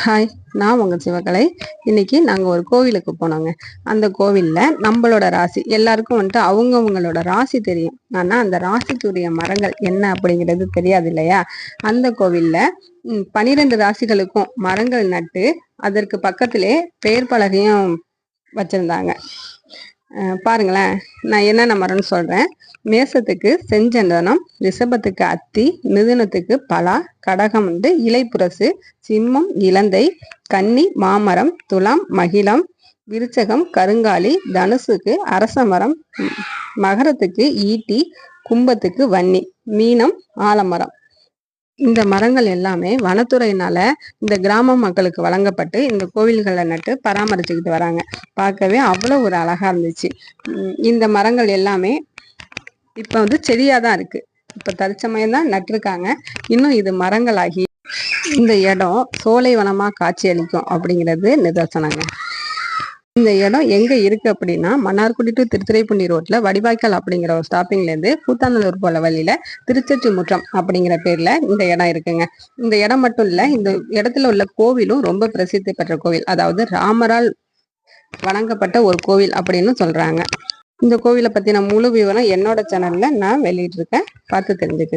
Hi நான் உங்கள் சிவகலை. இன்னைக்கு நாங்கள் ஒரு கோவிலுக்கு போனோங்க. அந்த கோவிலில் நம்மளோட ராசி எல்லாருக்கும் வந்துட்டு அவங்கவுங்களோட ராசி தெரியும். ஆனால் அந்த ராசிக்குரிய மரங்கள் என்ன அப்படிங்கிறது தெரியாது இல்லையா? அந்த கோவிலில் பனிரெண்டு ராசிகளுக்கும் மரங்கள் நட்டு அதற்கு பக்கத்திலே பெயர் பலகையும் வச்சுருந்தாங்க. பாருங்களேன். நான் என்னென்ன மரம்னு சொல்கிறேன் மேசத்துக்கு செஞ்சந்தனம் ரிஷபத்துக்கு அத்தி மிதுனத்துக்கு பலா கடகம் வந்து இலைப்புரசு சிம்மம் இலந்தை கன்னி மாமரம் துலாம் மகிழம் விருச்சகம் கருங்காலி தனுசுக்கு அரச மரம் மகரத்துக்கு ஈட்டி கும்பத்துக்கு வன்னி மீனம் ஆலமரம். இந்த மரங்கள் எல்லாமே வனத்துறையினால இந்த கிராம மக்களுக்கு வழங்கப்பட்டு இந்த கோவில்களை நட்டு பராமரிச்சுக்கிட்டு வராங்க. பார்க்கவே அவ்வளோ ஒரு அழகா இருந்துச்சு. இந்த மரங்கள் எல்லாமே இப்போ வந்து செடியாக தான் இருக்கு. இப்போ தற்சமயம் தான் நட்டிருக்காங்க. இன்னும் இது மரங்களாகி இந்த இடம் சோலை வனமாக காட்சி அளிக்கும் அப்படிங்கிறது நிதர்சனங்க. இந்த இடம் எங்க இருக்கு அப்படின்னா மன்னார்குடி டு திருத்துறைப்பூண்டி ரோட்ல வடிவாய்க்கால் அப்படிங்கிற ஒரு ஸ்டாப்பிங்ல இருந்து கூத்தாநல்லூர் போல வழியில திருச்செற்றி முற்றம் அப்படிங்கிற பேர்ல இந்த இடம் இருக்குங்க. இந்த இடம் மட்டும் இல்ல இந்த இடத்துல உள்ள கோவிலும் ரொம்ப பிரசித்தி பெற்ற கோவில். அதாவது ராமரால் வணங்கப்பட்ட ஒரு கோவில் அப்படின்னு சொல்றாங்க. இந்த கோவிலை பத்தின முழு விவரம் என்னோட சேனல்ல நான் வெளியிட்டிருக்கேன். பார்த்து தெரிஞ்சுக்கு